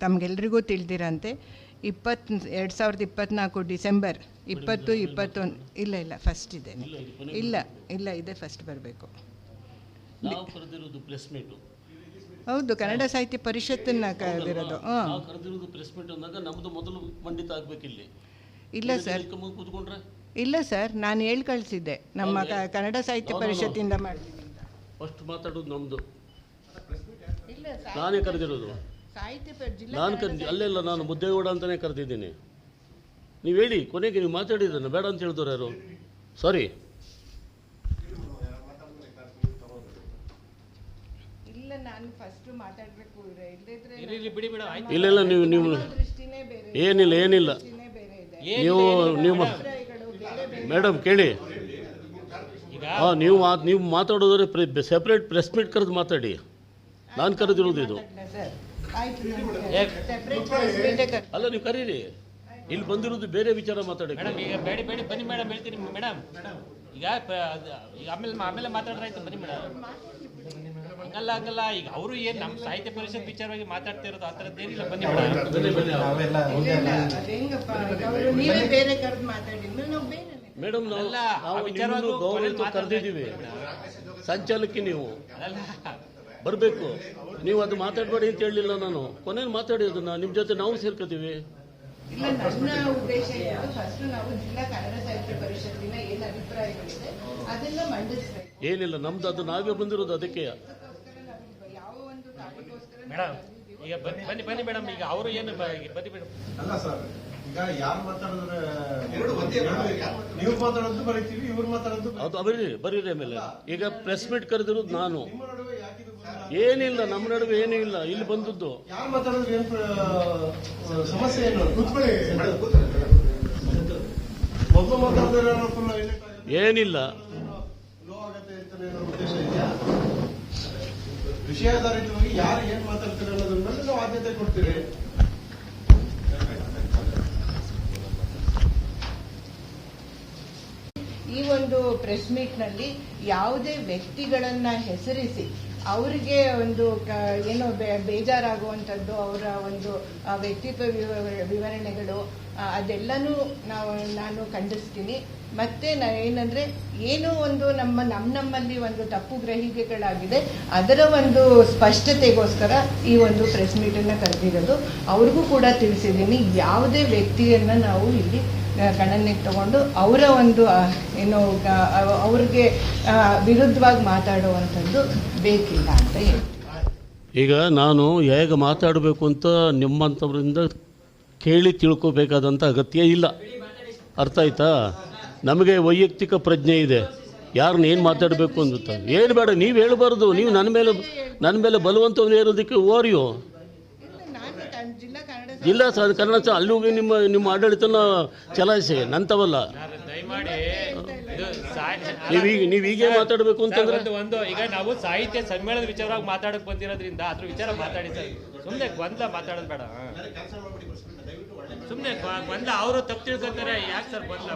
ತಮಗೆಲ್ರಿಗೂ ತಿಳಿದಿರಂತೆ ಇಪ್ಪತ್ತು ಎರಡು ಸಾವಿರದ ಇಪ್ಪತ್ತ್ನಾಲ್ಕು ಡಿಸೆಂಬರ್ ಇಪ್ಪತ್ತು ಇಪ್ಪತ್ತೊಂದು ಇಲ್ಲ ಇಲ್ಲ ಫಸ್ಟ್ ಇದೆ. ಇಲ್ಲ ಇಲ್ಲ ಇದೆ ಫಸ್ಟ್ ಬರಬೇಕು. ನಾವು ಕರೆದಿರೋದು ಪ್ರೆಸ್ ಮೀಟು ಹೌದು ಕನ್ನಡ ಸಾಹಿತ್ಯ ಪರಿಷತ್ತನ್ನ ಕರೆದಿರೋದು. ಹಾಂ. ಇಲ್ಲ. ಸರ್ ಇಲ್ಲ ಸರ್ ನಾನು ಹೇಳಿ ಕಳಿಸಿದ್ದೆ ನಮ್ಮ ಕನ್ನಡ ಸಾಹಿತ್ಯ ಪರಿಷತ್ತಿಂದ ಮಾಡಿ ಫಸ್ಟ್ ಮಾತಾಡೋದು ನಮ್ಮದು ನಾನೇ ಕರೆದಿರೋದು. ನಾನು ಕರೆದಿ ಅಲ್ಲೆಲ್ಲ ನಾನು ಮುದ್ದೇಗೌಡ ಅಂತಲೇ ಕರೆದಿದ್ದೀನಿ. ನೀವು ಹೇಳಿ ಕೊನೆಗೆ ನೀವು ಮಾತಾಡಿದ್ದನ್ನು ಬೇಡ ಅಂತ ಹೇಳಿದ್ರು ಯಾರು? ಸಾರಿ ಇಲ್ಲ ಇಲ್ಲ ಇಲ್ಲ ನೀವು ನೀವು ಏನಿಲ್ಲ ಏನಿಲ್ಲ. ನೀವು ನೀವು ಮೇಡಮ್. ಕೇಳಿ. ಈಗ ಹಾಂ ನೀವು ಮಾತ್ ನೀವು ಮಾತಾಡೋದ್ರೆ ಸೆಪ್ರೇಟ್ ಪ್ರೆಸ್ ಮೀಟ್ ಕರೆದು ಮಾತಾಡಿ. ನಾನು ಕರೆದಿರೋದು ಇದು. ಅಲ್ಲ ನೀವು ಕರೀರಿ. ಇಲ್ಲಿ ಬಂದಿರೋದು ಬೇರೆ ವಿಚಾರ ಮಾತಾಡಿ. ಮೇಡಮ್ ಈಗ ಬೇಡಿ ಬೇಡಿ ಬನ್ನಿ ಮೇಡಮ್ ಹೇಳ್ತೀನಿ ಮೇಡಮ್ ಈಗ ಈಗ ಆಮೇಲೆ ಆಮೇಲೆ ಮಾತಾಡ್ರಾಯ್ತು ಬನ್ನಿ ಮೇಡಮ್. ಹಂಗಲ್ಲ ಹಂಗಲ್ಲ. ಈಗ ಅವರು ಏನು ನಮ್ಮ ಸಾಹಿತ್ಯ ಪರಿಷತ್ ವಿಚಾರವಾಗಿ ಮಾತಾಡ್ತಾ ಇರೋದು ಆ ಥರದ್ದು ಏನಿಲ್ಲ. ಬನ್ನಿ ಮೇಡಮ್. ನೀವೇ ವಿಚಾರವಾಗಿ ಕರೆದಿದ್ದೀವಿ. ಸಂಚಾಲಕಿ ನೀವು. ಅಲ್ಲ ಬರಬೇಕು. ನೀವು ಅದು ಮಾತಾಡಬೇಡಿ ಅಂತ ಹೇಳಲಿಲ್ಲ ನಾನು. ಕೊನೆಯಲ್ಲಿ ಮಾತಾಡಿ ಅದನ್ನ ನಿಮ್ಮ ಜೊತೆ ನಾವು ಸೇರ್ಕೋತೀವಿ. ಇಲ್ಲ ನನ್ನ ಉದ್ದೇಶ ಏನು ಫಸ್ಟ್ ನಾವು ಜಿಲ್ಲಾ ಕನ್ನಡ ಸಾಹಿತ್ಯ ಪರಿಷತ್ತಿನ ಏನು ಅಭಿಪ್ರಾಯಗಳಿದೆ ಅದನ್ನ ಮಂಡಿಸ್ಬೇಕು. ಏನಿಲ್ಲ ನಮ್ದು ಅದು ನಾವೇ ಬಂದಿರೋದು ಅದಕ್ಕೆ. ಯಾವ ಒಂದು ಕಾರ್ಯಕ್ಕೋಸ್ಕರ ಮೇಡಮ್ ಈಗ ಬನ್ನಿ ಬನ್ನಿ ಬನ್ನಿ ಮೇಡಮ್ ಈಗ ಅವರು ಏನು ಬನ್ನಿ ಮೇಡಮ್. ಅಲ್ಲ ಸರ್ ಈಗ ಯಾರು ಮಾತಾಡಿದ್ರೆ ನೀವು ಮಾತಾಡೋದು ಬರೀತೀವಿ ಇವ್ರು ಮಾತಾಡೋದು ಬರೀತೀವಿ. ಅದು ಬರೀರಿ ಬರೀರಿ ಆಮೇಲೆ. ಈಗ ಪ್ರೆಸ್ ಮೀಟ್ ಕರೆದಿರೋದು ನಾನು? ಏನಿಲ್ಲ ನಮ್ಮ ನಡುವೆ ಏನೂ ಇಲ್ಲ ಇಲ್ಲಿ ಬಂದದ್ದು. ಯಾರು ಮಾತಾಡಿದ್ರೆ ಏನ್ ಸಮಸ್ಯೆ ಏನು? ಮೊದಲು ಮಾತಾಡಿದ್ರೆ ಫುಲ್ ಹೈಲೈಟ್ ಏನಿಲ್ಲ. ಲೋ ಆಗತ್ತೆ ಅಂತ ಉದ್ದೇಶ ಇದೆಯಾ? ವಿಷಯಾಧಾರಿತವಾಗಿ ಯಾರು ಏನ್ ಮಾತಾಡ್ತಾರೆ ಅನ್ನೋದನ್ನ ನಾವು ಆದ್ಯತೆ ಕೊಡ್ತೀರಿ ಈ ಒಂದು ಪ್ರೆಸ್ ಮೀಟ್ನಲ್ಲಿ ಯಾವುದೇ ವ್ಯಕ್ತಿಗಳನ್ನ ಹೆಸರಿಸಿ ಅವರಿಗೆ ಒಂದು ಏನೋ ಬೇಜಾರಾಗುವಂಥದ್ದು ಅವರ ಒಂದು ವ್ಯಕ್ತಿತ್ವ ವಿವ- ವಿವರಣೆಗಳು ಅದೆಲ್ಲನೂ ನಾವು, ನಾನು ಖಂಡಿಸ್ತೀನಿ. ಮತ್ತೆ ಏನಂದ್ರೆ, ಏನೋ ಒಂದು ನಮ್ಮ ನಮ್ಮ ನಮ್ಮಲ್ಲಿ ಒಂದು ತಪ್ಪು ಗ್ರಹಿಕೆಗಳಾಗಿದೆ, ಅದರ ಒಂದು ಸ್ಪಷ್ಟತೆಗೋಸ್ಕರ ಈ ಒಂದು ಪ್ರೆಸ್ ಮೀಟನ್ನು ಕರೆದಿರೋದು. ಅವ್ರಿಗೂ ಕೂಡ ತಿಳಿಸಿದ್ದೀನಿ, ಯಾವುದೇ ವ್ಯಕ್ತಿಯನ್ನ ನಾವು ಇಲ್ಲಿ ಗಣನೆಗೆ ತಗೊಂಡು ಅವರ ಒಂದು ಏನೋ ಅವ್ರಿಗೆ ವಿರುದ್ಧವಾಗಿ ಮಾತಾಡುವಂಥದ್ದು ಬೇಕಿಲ್ಲ ಅಂತ ಹೇಳಿ ಈಗ ನಾನು ಹೇಗೆ ಮಾತಾಡಬೇಕು ಅಂತ ನಿಮ್ಮಂಥವ್ರಿಂದ ಕೇಳಿ ತಿಳ್ಕೋಬೇಕಾದಂಥ ಅಗತ್ಯ ಇಲ್ಲ. ಅರ್ಥ ಆಯ್ತಾ? ನಮಗೆ ವೈಯಕ್ತಿಕ ಪ್ರಜ್ಞೆ ಇದೆ. ಯಾರನ್ನ ಏನು ಮಾತಾಡಬೇಕು ಅಂತ ಏನು ಬೇಡ, ನೀವು ಹೇಳಬಾರ್ದು. ನೀವು ನನ್ನ ಮೇಲೆ ನನ್ನ ಮೇಲೆ ಬಲವಂತವನ್ನು ಇರೋದಕ್ಕೆ ಓರಿಯೋ. ಜಿಲ್ಲಾ ಕನ್ನಡ ಇಲ್ಲ ಸರ್ ಕನ್ನಡ ಸರ್ ಅಲ್ಲಿ ಹೋಗಿ ನಿಮ್ಮ ನಿಮ್ಮ ಆಡಳಿತನ ಚಲಾಯಿಸಿ ನಂತವಲ್ಲ? ನೀವೀಗ ನೀವು ಹೀಗೆ ಮಾತಾಡಬೇಕು ಅಂತಂದ್ರೆ? ಒಂದು ಈಗ ನಾವು ಸಾಹಿತ್ಯ ಸಮ್ಮೇಳನದ ವಿಚಾರವಾಗಿ ಮಾತಾಡಕ್ ಬಂದಿರೋದ್ರಿಂದ ಅದ್ರ ವಿಚಾರ ಮಾತಾಡಿ ಸರ್. ಸುಮ್ಮನೆ ಗೊಂದಲ ಮಾತಾಡೋದು ಬೇಡ ಸುಮ್ಮನೆ ಗೊಂದಲ ಅವರು ತಪ್ಪು ತಿಳ್ಕೊತಾರೆ ಯಾಕೆ ಸರ್ ಗೊಂದಲ